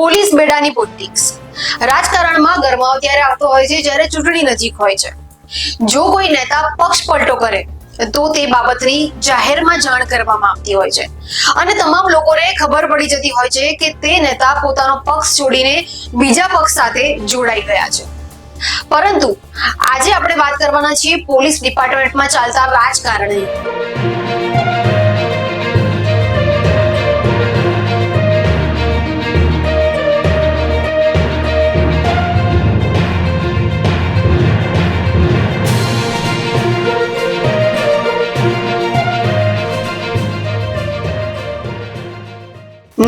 Police બેડાની politics રાજકારણમાં ગરમાવ ત્યારે આવતો હોય છે, જ્યારે ચૂંટણી નજીક હોય છે. જો કોઈ નેતા પક્ષ પલટો કરે, તો તે બાબતની જાહેરમાં જાણ કરવામાં આવતી હોય છે. અને તમામ લોકોને ખબર પડી જતી હોય છે કે તે નેતા પોતાનો પક્ષ છોડીને બીજા પક્ષ સાથે જોડાઈ ગયા છે. પરંતુ આજે આપણે વાત કરવાના છીએ પોલીસ ડિપાર્ટમેન્ટમાં ચાલતા રાજકારણની.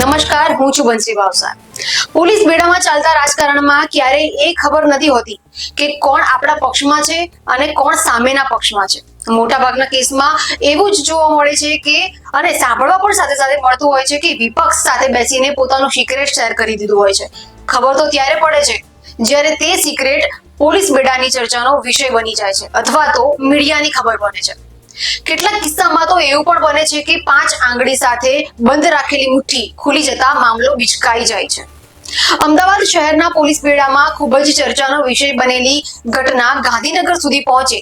નમસ્કાર, હું છું બંસી ભાવસાર પોલીસ બેડામાં ચાલતા રાજકારણમાં ક્યારેય એ ખબર નથી હોતી કે કોણ આપણા પક્ષમાં છે અને કોણ સામેના પક્ષમાં છે. મોટાભાગના કેસમાં એવું જ જોવા મળે છે કે, અને સાંભળવા પણ સાથે સાથે મળતું હોય છે કે વિપક્ષ સાથે બેસીને પોતાનું સિક્રેટ શેર કરી દીધું હોય છે. ખબર તો ત્યારે પડે છે જ્યારે તે સિક્રેટ પોલીસ બેડાની ચર્ચાનો વિષય બની જાય છે અથવા તો મીડિયાની ખબર બને છે. કેટલાક કિસ્સામાં તો એવું પણ બને છે કે પાંચ આંગળી સાથે બંધ રાખેલી મુઠ્ઠી ખુલી જતા મામલો બિચકાઈ જાય છે. અમદાવાદ શહેરના પોલીસ બેડામાં ખૂબ જ ચર્ચાનો વિષય બનેલી ઘટના ગાંધીનગર સુધી પહોંચે.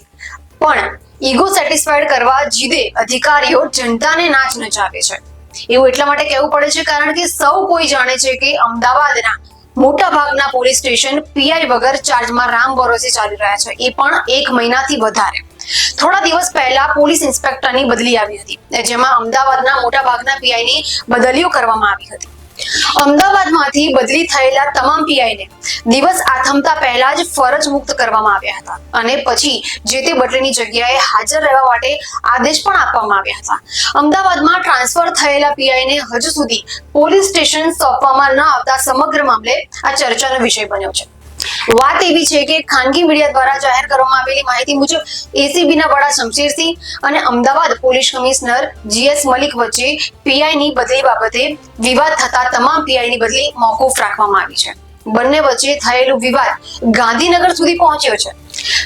પણ ઈગો સેટિસ્ફાઈડ કરવા જીદે અધિકારીઓ જનતાને નાચ નચાવે છે. એવું એટલા માટે કહેવું પડે છે કારણ કે સૌ કોઈ જાણે છે કે અમદાવાદના મોટા ભાગના પોલીસ સ્ટેશન પીઆઈ વગર ચાર્જમાં રામ ભરોસે ચાલી રહ્યા છે. એ પણ એક મહિનાથી વધારે. થોડા દિવસ પહેલા પોલીસ ઇન્સ્પેક્ટરની બદલી આવી હતી જેમાં અમદાવાદના મોટા ભાગના પીઆઈની બદલીઓ કરવામાં આવી હતી. અમદાવાદમાંથી બદલી થયેલા તમામ પીઆઈને દિવસ આથમતા પહેલા જ ફરજ મુક્ત કરવામાં આવ્યા હતા અને પછી જે તે બદલીની જગ્યાએ હાજર રહેવા માટે આદેશ પણ આપવામાં આવ્યા હતા. અમદાવાદમાં ટ્રાન્સફર થયેલા પીઆઈને હજુ સુધી પોલીસ સ્ટેશન સોંપવામાં ન આવતા સમગ્ર મામલે આ ચર્ચાનો વિષય બન્યો છે. વાત એવી છે કે ખાનગી મીડિયા દ્વારા જાહેર કરવામાં આવેલી માહિતી મુજબ એસીબી ના વડા શમશેરસિંહ અને Ahmedabad police commissioner G S Malik વચ્ચે પીઆઈ ની બદલી બાબતે વિવાદ થતા તમામ પીઆઈ ની બદલી મોકૂફ રાખવામાં આવી છે. બંને વચ્ચે થયેલું વિવાદ ગાંધીનગર સુધી પહોંચ્યો છે.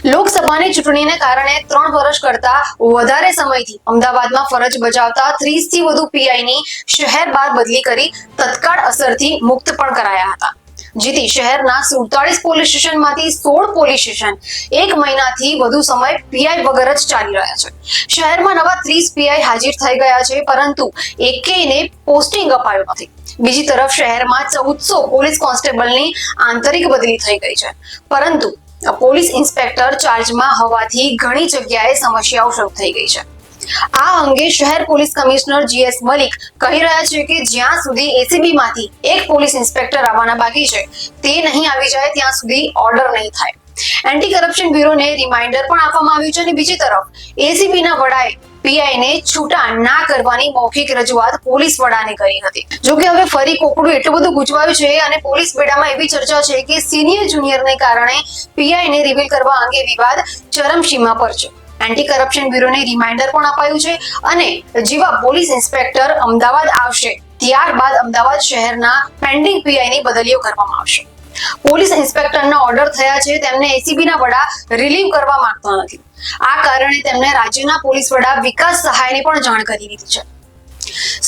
લોકસભાની ચૂંટણીને કારણે ત્રણ વર્ષ કરતા વધારે સમયથી અમદાવાદમાં ફરજ બજાવતા ત્રીસથી વધુ પીઆઈ ની શહેર બહાર બદલી કરી તત્કાળ અસરથી મુક્ત પણ કરાયા હતા. જેથી શહેરના સુડતાલીસ પોલીસ સ્ટેશનમાંથી સોળ પોલીસ સ્ટેશન એક મહિનાથી વધુ સમય પીઆઈ વગર જ ચાલી રહ્યા છે. શહેરમાં નવા ત્રીસ પીઆઈ હાજર થઈ ગયા છે, પરંતુ એકેયને પોસ્ટિંગ અપાયું નથી. બીજી તરફ શહેરમાં ચૌદસો પોલીસ કોન્સ્ટેબલની આંતરિક બદલી થઈ ગઈ છે. પરંતુ પોલીસ ઇન્સ્પેક્ટર ચાર્જમાં હોવાથી ઘણી જગ્યાએ સમસ્યાઓ શરૂ થઈ ગઈ છે. આ અંગે શહેર પોલીસ કમિશનર જીએસ મલિક કહી રહ્યા છે કે જ્યાં સુધી એસીબી માંથી એક પોલીસ ઇન્સ્પેક્ટર આવવાના બાકી છે, તે નહીં આવી જાય ત્યાં સુધી ઓર્ડર નહીં થાય. એન્ટી કરપ્શન બ્યુરોને રિમાઇન્ડર પણ આપવામાં આવ્યું છે અને બીજી તરફ એસીબી ના વડાએ પીઆઈ ને છૂટા ના કરવાની મૌખિક રજૂઆત પોલીસ વડાને કરી હતી. જો કે હવે ફરી કોકડું એટલું બધું ગુંચવાયું છે અને પોલીસ બેડામાં એવી ચર્ચા છે કે સિનિયર જુનિયરને કારણે પીઆઈ ને રિવીલ કરવા અંગે વિવાદ ચરમસીમા પર છે. એન્ટી કરપ્શન બ્યુરોને રિમાઇન્ડર પણ અપાયું છે અને જેવા પોલીસ ઇન્સ્પેક્ટર અમદાવાદ આવશે, ત્યારબાદ અમદાવાદ શહેરના પેન્ડિંગ પીઆઈની બદલીઓ કરવામાં આવશે. પોલીસ ઇન્સ્પેક્ટરના ઓર્ડર થયા છે, તેમને એસીબીના વડા રિલીવ કરવા માંગતા નથી. આ કારણે તેમને રાજ્યના પોલીસ વડા વિકાસ સહાયને પણ જાણ કરી દીધી છે.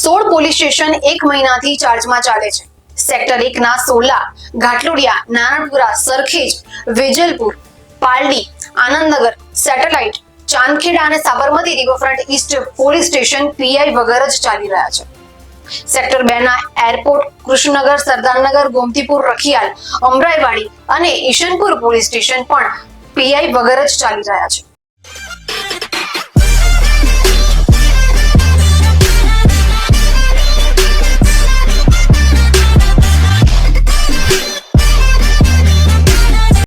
સોળ પોલીસ સ્ટેશન એક મહિનાથી ચાર્જમાં ચાલે છે. સેક્ટર એક ના સોલા ઘાટલોડિયા નારણપુરા, સરખેજ, વેજલપુર, પાલડી, આનંદનગર, સેટેલાઇટ ચાંદખેડા અને Sabarmati riverfront east police station P I વગર જ ચાલી રહ્યા છે. સેક્ટર બે ના એરપોર્ટ કૃષ્ણનગર, સરદારનગર, ગોમતીપુર, રખિયાલ, અમરાઈવાડી અને ઈશનપુર પોલીસ સ્ટેશન પણ પીઆઈ વગર જ ચાલી રહ્યા છે.